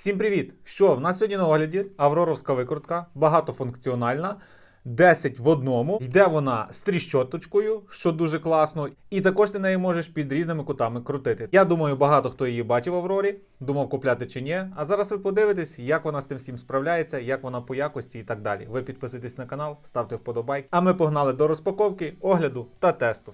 Всім привіт! Що в нас сьогодні на огляді Авроровська викрутка, багатофункціональна, 10 в одному. Йде вона з тріщоточкою, що дуже класно, і також ти неї можеш під різними кутами крутити. Я думаю, багато хто її бачив в Аврорі, думав купляти чи ні. А зараз ви подивитесь, як вона з тим всім справляється, як вона по якості і так далі. Ви підписуйтесь на канал, ставте вподобайк. А ми погнали до розпаковки, огляду та тесту.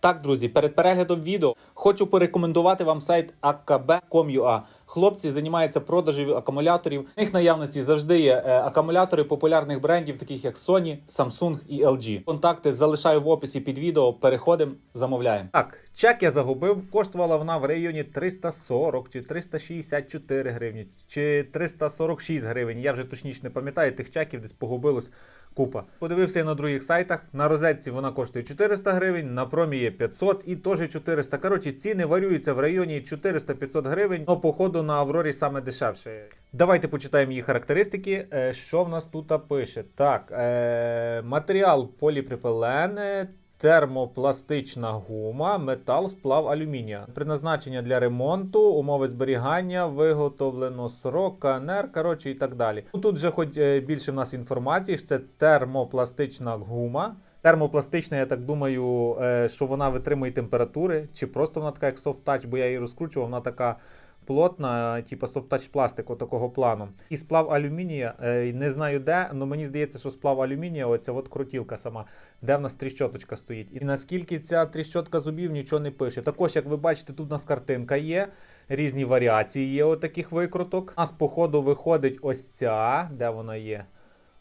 Так, друзі, перед переглядом відео хочу порекомендувати вам сайт akb.com.ua. Хлопці займаються продажем акумуляторів. В них наявності завжди є е, акумулятори популярних брендів, таких як Sony, Samsung і LG. Контакти залишаю в описі під відео. Переходимо, замовляємо. Так, чек я загубив. Коштувала вона в районі 340 чи 364 гривні, чи 346 гривень. Я вже точніше не пам'ятаю тих чеків, десь погубилось купа. Подивився я на других сайтах. На розетці вона коштує 400 гривень, на промі є 500 і теж 400. Коротше, ціни варюються в районі 400-500 гривень, але походу на Аврорі саме дешевше. Давайте почитаємо її характеристики. Е, Що в нас тут пише? Так, е, матеріал поліпропилен. Термопластична гума, метал, сплав алюмінія. Призначення для ремонту, умови зберігання, виготовлено срок, КНР, коротше і так далі. Ну, Тут вже хоч е, більше в нас інформації, що це термопластична гума. Термопластична, я так думаю, е, що вона витримує температури, чи просто вона така, як touch, бо я її розкручував, вона така плотна, типу touch пластику такого плану. І сплав алюмінія, е, не знаю де, але мені здається, що сплав алюмінія, оця от крутілка сама, де в нас тріщоточка стоїть. І наскільки ця тріщотка зубів нічого не пише. Також, як ви бачите, тут у нас картинка є, різні варіації є отаких викруток. У нас, по ходу, виходить ось ця, де вона є.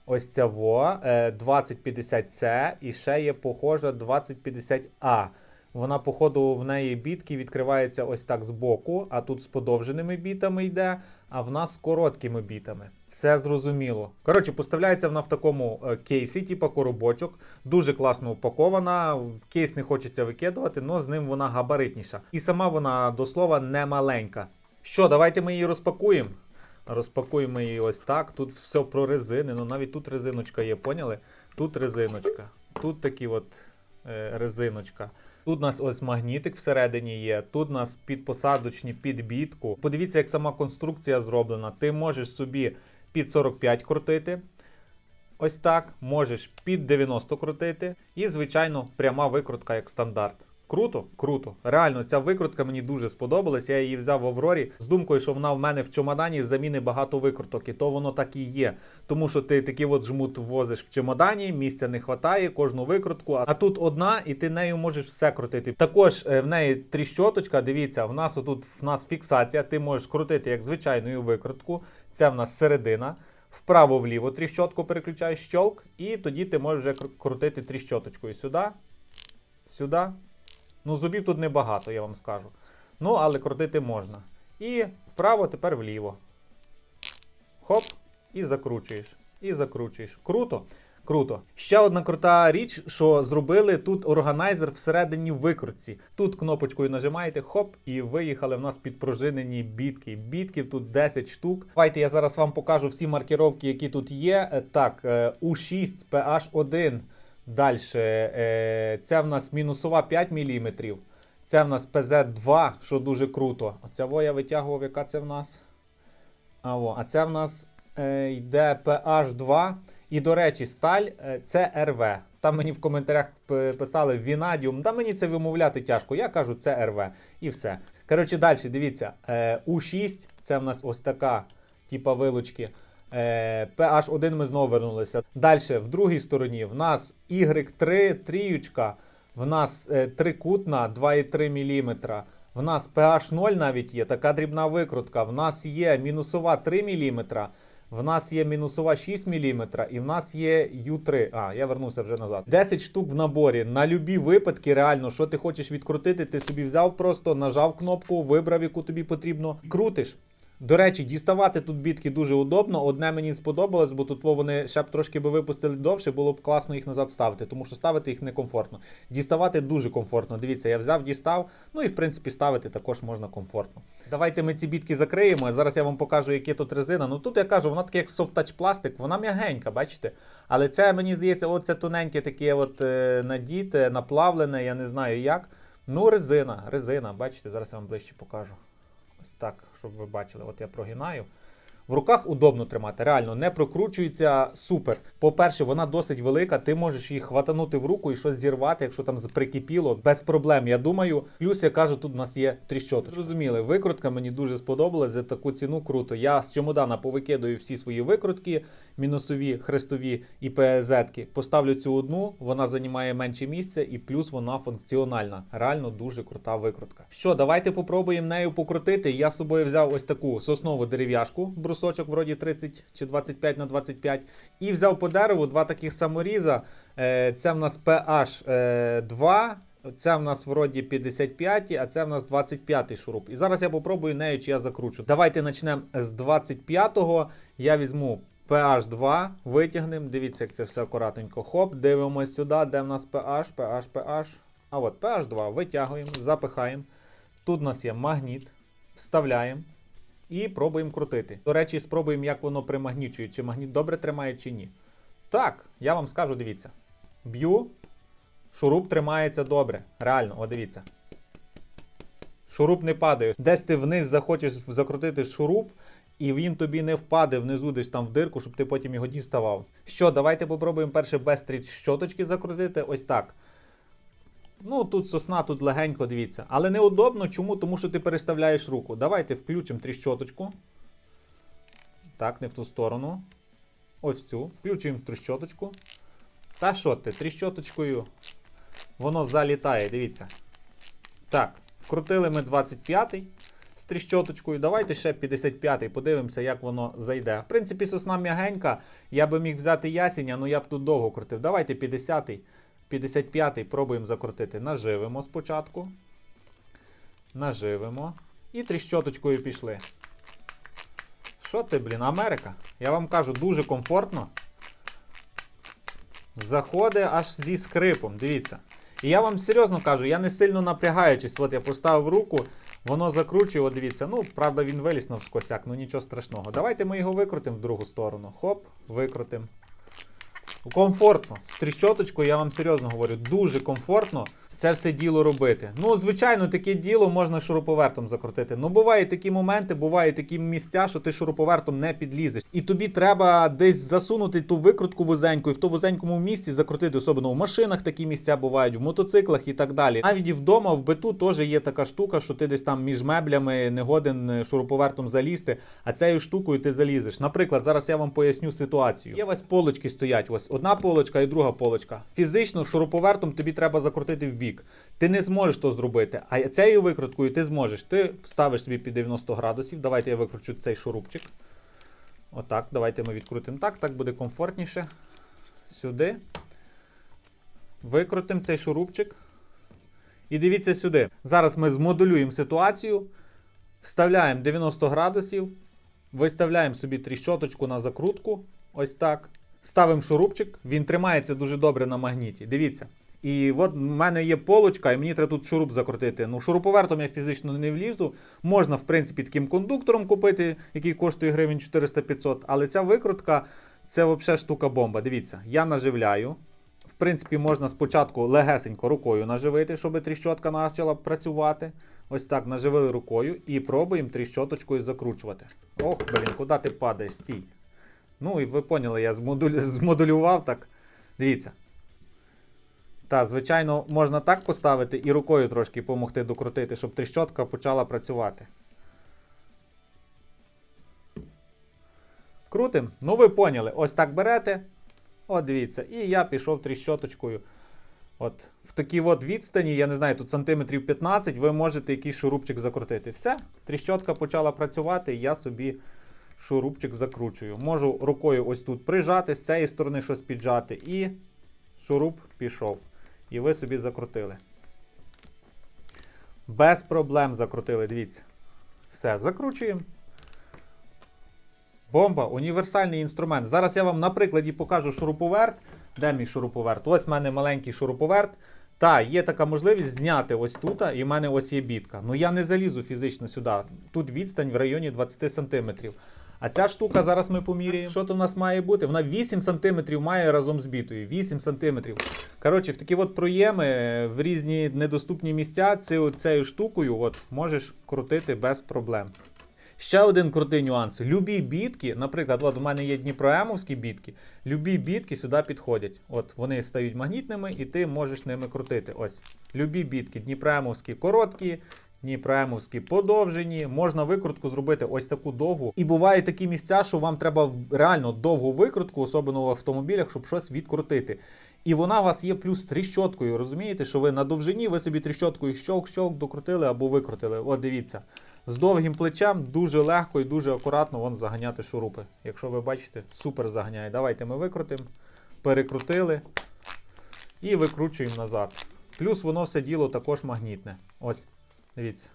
Ось ця во, е, 2050C і ще є похожа 2050A. Вона, походу, в неї бітки відкривається ось так збоку, а тут з подовженими бітами йде, а в нас з короткими бітами. Все зрозуміло. Коротше, поставляється вона в такому е, кейсі, типу коробочок. Дуже класно упакована. Кейс не хочеться викидувати, але з ним вона габаритніша. І сама вона до слова не маленька. Що, давайте ми її розпакуємо. Розпакуємо її ось так. Тут все про резини. Ну навіть тут резиночка є, поняли? Тут резиночка. Тут такі от е, резиночка. Тут у нас ось магнітик всередині є. Тут у нас підпосадочні під бітку. Подивіться, як сама конструкція зроблена. Ти можеш собі під 45 крутити. Ось так. Можеш під 90 крутити. І, звичайно, пряма викрутка як стандарт. Круто, круто. Реально, ця викрутка мені дуже сподобалась. Я її взяв в Аврорі з думкою, що вона в мене в чемодані заміни багато викруток. І то воно так і є. Тому що ти такий от жмут возиш в чемодані, місця не вистачає, кожну викрутку. А тут одна, і ти нею можеш все крутити. Також е, в неї тріщоточка. Дивіться, в нас отут в нас фіксація. Ти можеш крутити як звичайною викрутку. Це в нас середина. Вправо-вліво тріщотку переключаєш щолк, і тоді ти можеш вже крутити тріщоточкою сюди, сюди. Ну, зубів тут небагато, я вам скажу. Ну, але крутити можна. І вправо, тепер вліво. Хоп, і закручуєш. І закручуєш. Круто. Круто. Ще одна крута річ, що зробили тут органайзер всередині викрутці. Тут кнопочкою нажимаєте, хоп, і виїхали в нас підпружинені бітки. Бітків тут 10 штук. Давайте я зараз вам покажу всі маркіровки, які тут є. Е, Так, е, U6, PH1. Далі. Це в нас мінусова 5 мм. Це в нас PZ2, що дуже круто. Оця во я витягував, яка це в нас. А, во, а це в нас е, йде PH2. І, до речі, сталь е, це РВ. Там мені в коментарях писали Вінадіум. Та мені це вимовляти тяжко. Я кажу, це РВ. І все. Коротше, далі, дивіться. Е, У6 це в нас ось така, типа вилучки. Е, PH1 ми знову вернулися. Далі, в другій стороні, в нас Y3 тріючка. В нас е, трикутна 2,3 мм. В нас PH 0 навіть є, така дрібна викрутка. В нас є мінусова 3 мм. В нас є мінусова 6 мм і в нас є U3. А, я вернувся вже назад. 10 штук в наборі. На любі випадки, реально, що ти хочеш відкрутити, ти собі взяв просто, нажав кнопку, вибрав, яку тобі потрібно, крутиш. До речі, діставати тут бітки дуже удобно. Одне мені сподобалось, бо тут вони ще б трошки би випустили довше, було б класно їх назад ставити, тому що ставити їх некомфортно. Діставати дуже комфортно. Дивіться, я взяв, дістав. Ну і в принципі ставити також можна комфортно. Давайте ми ці бітки закриємо. Зараз я вам покажу, які тут резина. Ну тут я кажу, вона така як софт-тач пластик, вона м'ягенька, бачите? Але це мені здається, оце тоненьке таке от е, надіте, наплавлене, я не знаю як. Ну, резина, резина, бачите, зараз я вам ближче покажу. Так, щоб ви бачили, от я прогинаю. В руках удобно тримати, реально не прокручується супер. По-перше, вона досить велика, ти можеш її хватанути в руку і щось зірвати, якщо там прикипіло, без проблем. Я думаю. Плюс я кажу, тут у нас є тріщоточка. Зрозуміли, викрутка мені дуже сподобалась за таку ціну круто. Я з чемодана повикидаю всі свої викрутки, мінусові, хрестові і ПЗ-ки. Поставлю цю одну, вона займає менше місця, і плюс вона функціональна. Реально дуже крута викрутка. Що, давайте попробуємо нею покрутити. Я з собою взяв ось таку соснову дерев'яшку, брусочок вроді 30 чи 25 на 25. І взяв по дереву два таких саморіза. Е, Це в нас PH е, 2. Це в нас вроді 55, а це в нас 25 шуруп. І зараз я попробую нею, чи я закручу. Давайте почнемо з 25-го. Я візьму PH2, витягнемо. Дивіться, як це все акуратненько. Хоп, дивимось сюди, де в нас PH, PH, PH. А от PH2 витягуємо, запихаємо. Тут у нас є магніт, вставляємо і пробуємо крутити. До речі, спробуємо, як воно примагнічує, чи магніт добре тримає, чи ні. Так, я вам скажу, дивіться. Б'ю, шуруп тримається добре. Реально, о, дивіться. Шуруп не падає. Десь ти вниз захочеш закрутити шуруп, і він тобі не впаде внизу десь там в дирку, щоб ти потім його діставав. Що, давайте попробуємо перше без щоточки закрутити. Ось так. Ну, тут сосна, тут легенько, дивіться. Але неудобно. Чому? Тому що ти переставляєш руку. Давайте включимо тріщоточку. Так, не в ту сторону. Ось цю. Включуємо тріщоточку. Та що ти, тріщоточкою воно залітає, дивіться. Так, вкрутили ми 25-й з тріщоточкою. Давайте ще 55-й, подивимося, як воно зайде. В принципі, сосна м'ягенька. Я би міг взяти ясінь, але я б тут довго крутив. Давайте 50-й. 55-й пробуємо закрутити. Наживимо спочатку. Наживимо. І тріщоточкою пішли. Що ти, блін, Америка? Я вам кажу, дуже комфортно. Заходить аж зі скрипом, дивіться. І я вам серйозно кажу, я не сильно напрягаючись. От я поставив руку, воно закручує, от дивіться. Ну, правда, він виліз навскосяк, ну нічого страшного. Давайте ми його викрутимо в другу сторону. Хоп, викрутимо. Комфортно. З тріщоточкою, я вам серйозно говорю, дуже комфортно це все діло робити. Ну, звичайно, таке діло можна шуруповертом закрутити. Ну, бувають такі моменти, бувають такі місця, що ти шуруповертом не підлізеш. І тобі треба десь засунути ту викрутку вузеньку, і в тому вузенькому місці закрутити, особливо в машинах такі місця бувають, в мотоциклах і так далі. Навіть і вдома, в биту теж є така штука, що ти десь там між меблями не годен шуруповертом залізти, а цією штукою ти залізеш. Наприклад, зараз я вам поясню ситуацію. Є ось полочки стоять. Ось одна полочка і друга полочка. Фізично шуруповертом тобі треба закрутити в бік. Ти не зможеш то зробити. А цією викруткою ти зможеш. Ти ставиш собі під 90 градусів. Давайте я викручу цей шурупчик. Отак, давайте ми відкрутимо так, так буде комфортніше. Сюди. Викрутимо цей шурупчик. І дивіться сюди. Зараз ми змодулюємо ситуацію. Вставляємо 90 градусів. Виставляємо собі тріщоточку на закрутку. Ось так. Ставимо шурупчик. Він тримається дуже добре на магніті. Дивіться. І от в мене є полочка, і мені треба тут шуруп закрутити. Ну, шуруповертом я фізично не влізу. Можна, в принципі, таким кондуктором купити, який коштує гривень 400-500. Але ця викрутка це взагалі штука бомба. Дивіться, я наживляю. В принципі, можна спочатку легесенько рукою наживити, щоб тріщотка почала працювати. Ось так наживили рукою і пробуємо тріщоточкою закручувати. Ох, блін, куди ти падаєш? Стій. Ну і ви поняли, я змодулю... змодулював так. Дивіться. Так, звичайно, можна так поставити і рукою трошки допомогти докрутити, щоб тріщотка почала працювати. Крутим. Ну, ви поняли. Ось так берете. От дивіться. І я пішов тріщоточкою. От В такій от відстані, я не знаю, тут сантиметрів 15, ви можете якийсь шурупчик закрутити. Все, тріщотка почала працювати, і я собі шурупчик закручую. Можу рукою ось тут прижати, з цієї сторони щось піджати, і шуруп пішов. І ви собі закрутили. Без проблем закрутили, дивіться. Все, закручуємо. Бомба, універсальний інструмент. Зараз я вам на прикладі покажу шуруповерт. Де мій шуруповерт? Ось в мене маленький шуруповерт. Та, є така можливість зняти ось тут, і в мене ось є бітка. Ну я не залізу фізично сюди. Тут відстань в районі 20 см. А ця штука зараз ми поміряємо. Що то в нас має бути? Вона 8 см має разом з бітою. 8 см. Коротше, в такі от проєми в різні недоступні місця цю, цією штукою от, можеш крутити без проблем. Ще один крутий нюанс. Любі бітки, наприклад, от у мене є дніпроемовські бітки, любі бітки сюди підходять. От вони стають магнітними, і ти можеш ними крутити. Ось. Любі бітки, дніпроемовські короткі, дніпроемовські подовжені. Можна викрутку зробити ось таку довгу. І бувають такі місця, що вам треба реально довгу викрутку, особливо в автомобілях, щоб щось відкрутити. І вона у вас є плюс тріщоткою. Розумієте, що ви на довжині, ви собі тріщоткою щолк-щолк докрутили або викрутили. От дивіться. З довгим плечем дуже легко і дуже акуратно вон заганяти шурупи. Якщо ви бачите, супер заганяє. Давайте ми викрутимо, перекрутили і викручуємо назад. Плюс воно все діло також магнітне. Ось, дивіться.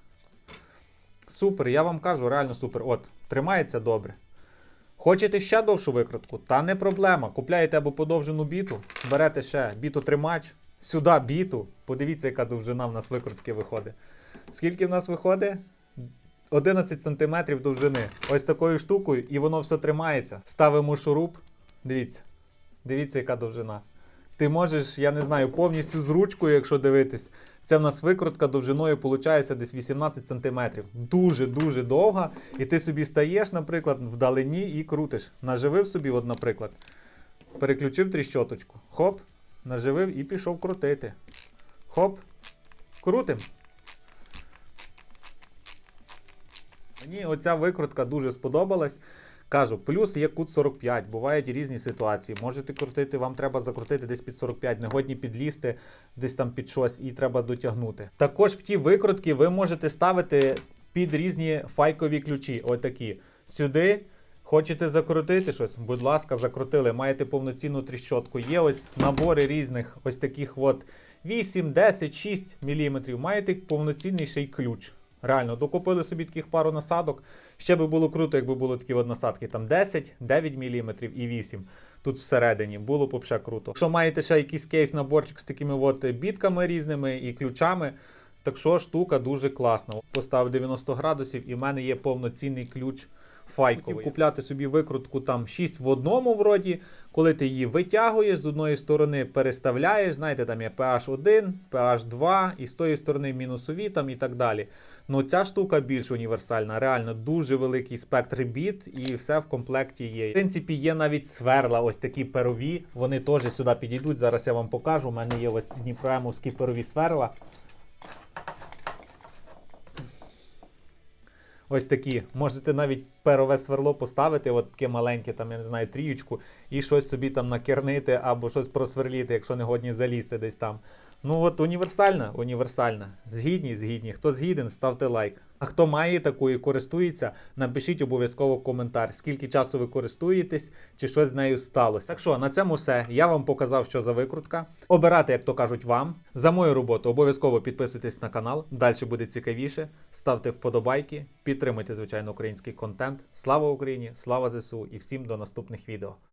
Супер, я вам кажу, реально супер. От, тримається добре. Хочете ще довшу викрутку? Та не проблема. Купляєте або подовжену біту, берете ще бітотримач, сюди біту. Подивіться, яка довжина в нас викрутки виходить. Скільки в нас виходить? 11 см довжини. Ось такою штукою, і воно все тримається. Ставимо шуруп. Дивіться. Дивіться, яка довжина. Ти можеш, я не знаю, повністю з ручкою, якщо дивитись. Це в нас викрутка довжиною, виходить, десь 18 см. Дуже-дуже довга. І ти собі стаєш, наприклад, вдалині і крутиш. Наживив собі, от, наприклад, переключив тріщоточку. Хоп, наживив і пішов крутити. Хоп, крутим. Мені оця викрутка дуже сподобалась. Кажу, плюс є кут 45, бувають різні ситуації. Можете крутити, вам треба закрутити десь під 45, негодні підлізти десь там під щось і треба дотягнути. Також в ті викрутки ви можете ставити під різні файкові ключі. Отакі. Сюди. Хочете закрутити щось? Будь ласка, закрутили. Маєте повноцінну тріщотку. Є ось набори різних, ось таких от 8, 10, 6 мм. Маєте повноцінний ще й ключ. Реально, докупили собі таких пару насадок. Ще би було круто, якби були такі от насадки. Там 10, 9 мм і 8. Тут всередині. Було б взагалі круто. Якщо маєте ще якийсь кейс наборчик з такими от бітками різними і ключами. Так що штука дуже класна. Поставив 90 градусів, і в мене є повноцінний ключ файковий. Хотів купляти собі викрутку там 6 в одному вроді. Коли ти її витягуєш, з одної сторони переставляєш, знаєте, там є PH1, PH2, і з тої сторони мінусові там і так далі. Ну ця штука більш універсальна, реально дуже великий спектр біт, і все в комплекті є. В принципі, є навіть сверла, ось такі перові. Вони теж сюди підійдуть. Зараз я вам покажу. У мене є ось дніпроемовські перові сверла. Ось такі. Можете навіть перове сверло поставити, от таке маленьке, там, я не знаю, трієчку, і щось собі там накернити або щось просверліти, якщо не годні залізти десь там. Ну от універсальна, універсальна. Згідні, згідні. Хто згіден, ставте лайк. А хто має таку і користується, напишіть обов'язково коментар, скільки часу ви користуєтесь, чи щось з нею сталося. Так що на цьому все. Я вам показав, що за викрутка. Обирати, як то кажуть, вам. За мою роботу обов'язково підписуйтесь на канал. Далі буде цікавіше. Ставте вподобайки, підтримуйте, звичайно, український контент. Слава Україні! Слава ЗСУ і всім до наступних відео.